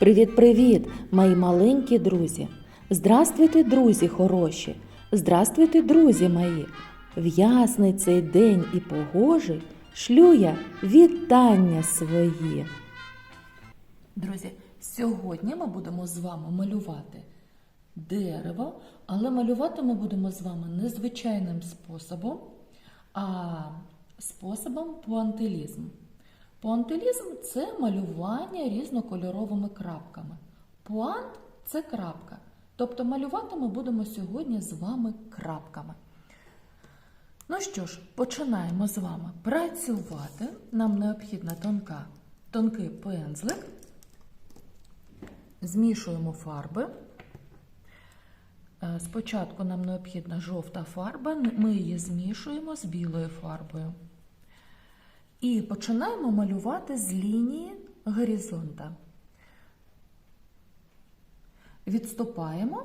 Привіт-привіт, мої маленькі друзі! Здравствуйте, друзі хороші! Здравствуйте, друзі мої! В ясний цей день і погожий шлю я вітання свої. Друзі, сьогодні ми будемо з вами малювати дерево, але малювати ми будемо з вами не звичайним способом, а способом пуантилізм. Пуантилізм це малювання різнокольоровими крапками. Пуант це крапка. Тобто малювати ми будемо сьогодні з вами крапками. Ну що ж, починаємо з вами працювати. Нам необхідна тонка, тонкий пензлик. Змішуємо фарби. Е, Спочатку нам необхідна жовта фарба, ми її змішуємо з білою фарбою. І починаємо малювати з лінії горизонта. Відступаємо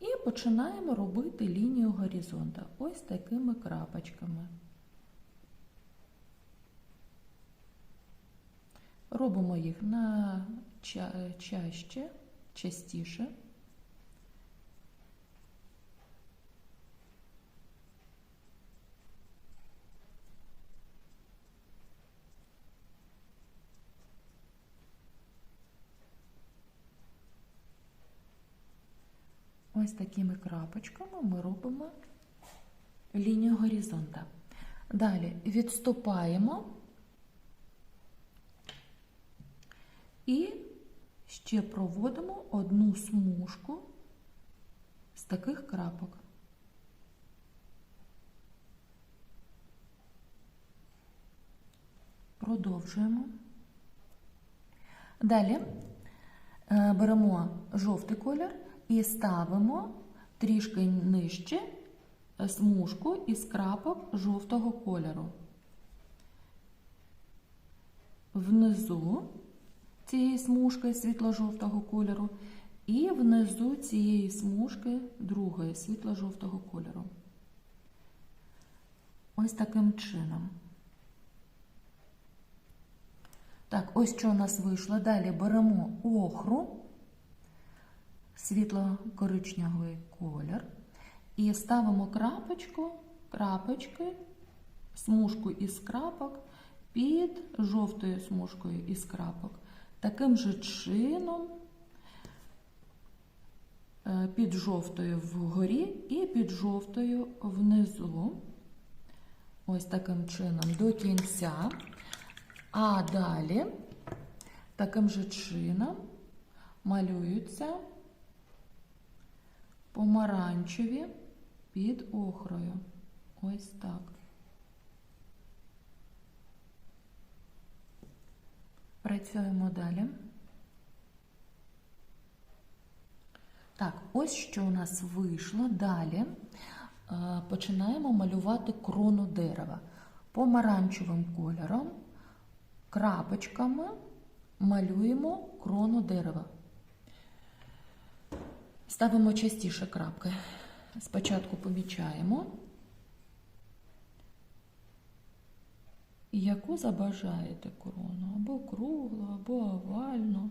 і починаємо робити лінію горизонта ось такими крапочками. Робимо їх на ча- чаще, частіше. Ось такими крапочками ми робимо лінію горизонта. Далі відступаємо і ще проводимо одну смужку з таких крапок. Продовжуємо. Далі е, беремо жовтий колір і ставимо трішки нижче смужку із крапок жовтого кольору. Внизу цієї смужки світло-жовтого кольору і внизу цієї смужки другої світло-жовтого кольору. Ось таким чином. Так, ось що у нас вийшло. Далі беремо охру світло-коричневий колір. І ставимо крапочку, крапочки, смужку із крапок під жовтою смужкою із крапок. Таким же чином е, під жовтою вгорі і під жовтою внизу. Ось таким чином до кінця. А далі таким же чином малюються помаранчеві під охрою. Ось так. Працюємо далі. Так, ось що у нас вийшло. Далі е, починаємо малювати крону дерева. Помаранчевим кольором, крапочками малюємо крону дерева. Ставимо частіше крапки. Спочатку помічаємо, яку забажаєте корону, або круглу, або овальну.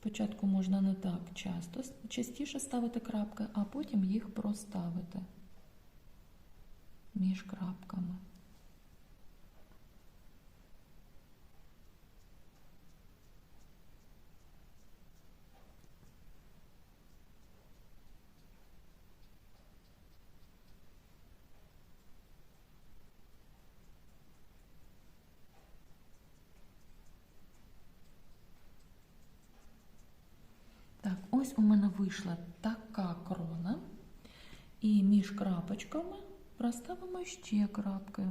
Спочатку можна не так часто, частіше ставити крапки, а потім їх проставити між крапками. Так, ось у мене вийшла така крона. І між крапочками проставимо ще крапки.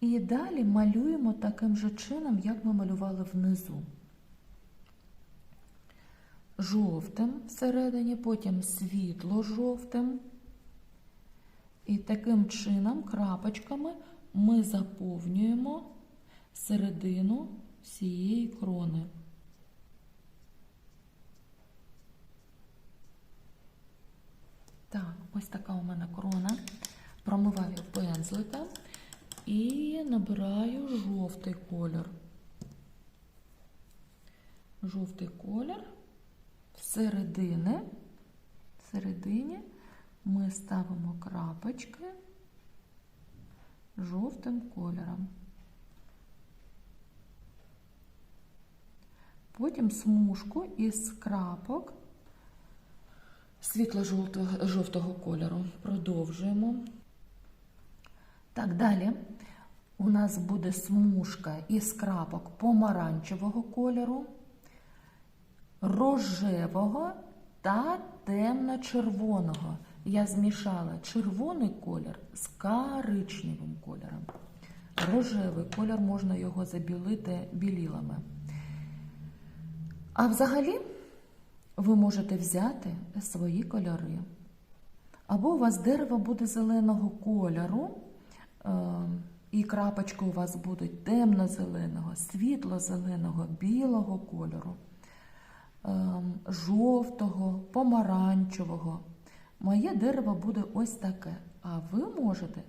І далі малюємо таким же чином, як ми малювали внизу. Жовтим всередині, потім світло-жовтим. І таким чином крапочками ми заповнюємо середину всієї крони. Так, ось така у мене крона. Промиваю пензлика і набираю жовтий колір. Жовтий колір всередини, всередині ми ставимо крапочки жовтим кольором. Потім смужку із крапок світло-жовтого кольору. Продовжуємо. Так, далі у нас буде смужка із крапок помаранчевого кольору, рожевого та темно-червоного. Я змішала червоний колір з коричневим кольором. Рожевий колір можна його забілити білілами. А взагалі ви можете взяти свої кольори. Або у вас дерево буде зеленого кольору, е, і крапочки у вас будуть темно-зеленого, світло-зеленого, білого кольору, е, жовтого, помаранчевого. Моє дерево буде ось таке. А ви можете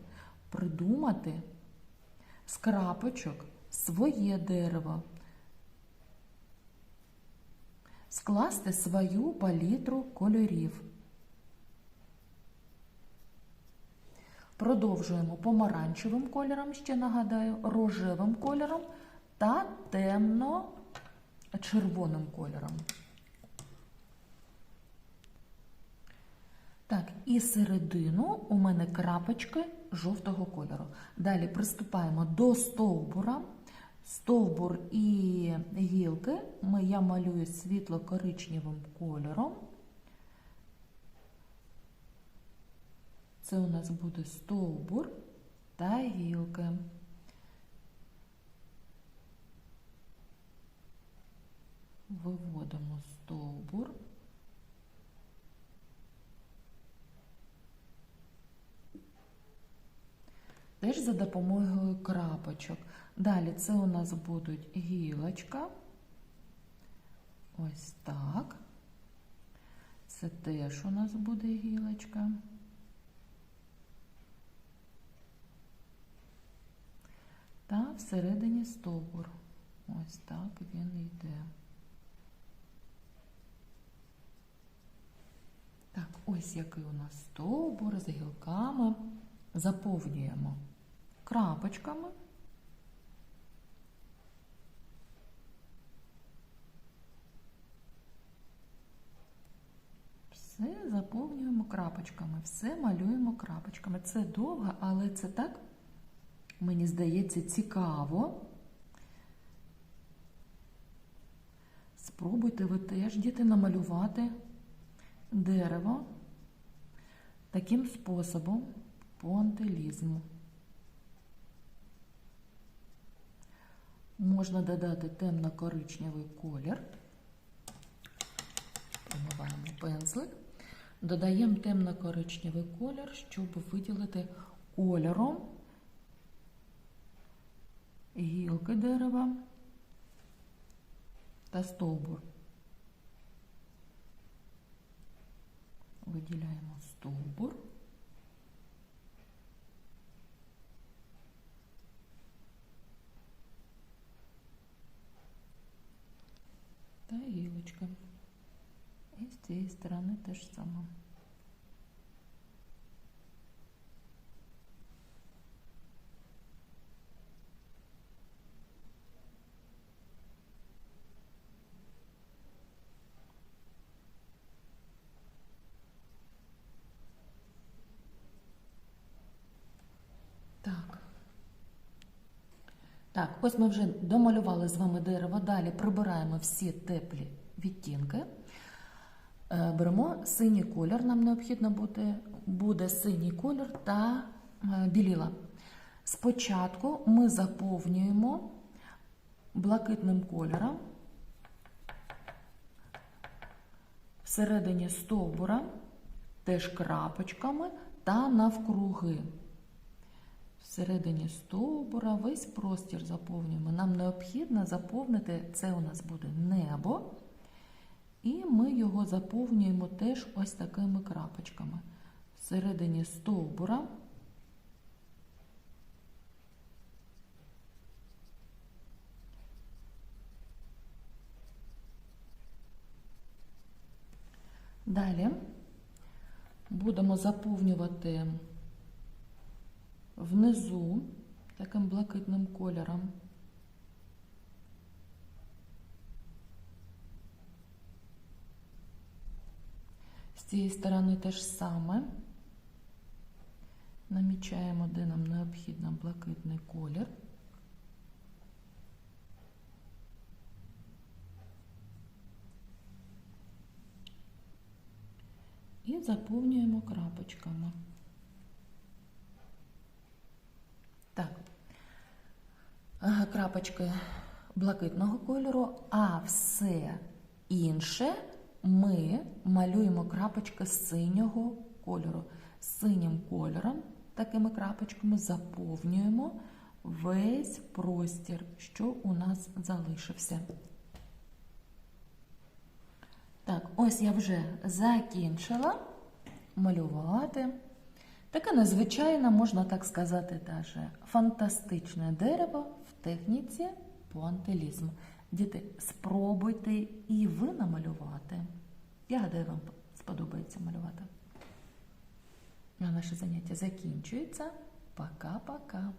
придумати з крапочок своє дерево. Скласти свою палітру кольорів. Продовжуємо помаранчевим кольором, ще нагадаю, рожевим кольором та темно-червоним кольором. Так, і середину у мене крапочки жовтого кольору. Далі приступаємо до стовбура. Стовбур і гілки я малюю світло-коричневим кольором. Це у нас буде стовбур та гілки. Виводимо стовбур. Теж за допомогою крапочок. Далі це у нас будуть гілочка. Ось так. Це теж у нас буде гілочка. Та всередині стовбур. Ось так він йде. Так, ось який у нас стовбур з гілками. Заповнюємо крапочками. Все заповнюємо крапочками, все малюємо крапочками. Це довго, але це так, мені здається, цікаво. Спробуйте ви теж, діти, намалювати дерево таким способом пуантилізму. Можна додати темно-коричневий колір. Промиваємо пензлик. Додаємо темно-коричневий колір, щоб виділити кольором гілки дерева та стовбур. Виділяємо стовбур. Та гілочка. И с этой стороны то же Так. Так, ось ми вже домалювали з вами дерево. Далі прибираємо всі теплі відтінки. Е, Беремо синій колір, нам необхідно буде, буде синій колір та е, біліла. Спочатку ми заповнюємо блакитним кольором всередині стовбура, теж крапочками та навкруги. Всередині стовбура весь простір заповнюємо. Нам необхідно заповнити, це у нас буде небо, і ми його заповнюємо теж ось такими крапочками. Всередині стовбура Далі будемо заповнювати внизу таким блакитним кольором. З цієї сторони те ж саме. Намічаємо, де нам необхідно блакитний колір. І заповнюємо крапочками. Так, крапочки блакитного кольору, а все інше ми малюємо крапочки синього кольору. Синім кольором, такими крапочками заповнюємо весь простір, що у нас залишився. Так, ось я вже закінчила малювати. Таке незвичайне, можна так сказати, даже фантастичне дерево в техніці пуантилізм. Діти, спробуйте і ви намалювати. Я гадаю, вам сподобається малювати. На наше заняття закінчується. Пока-пока.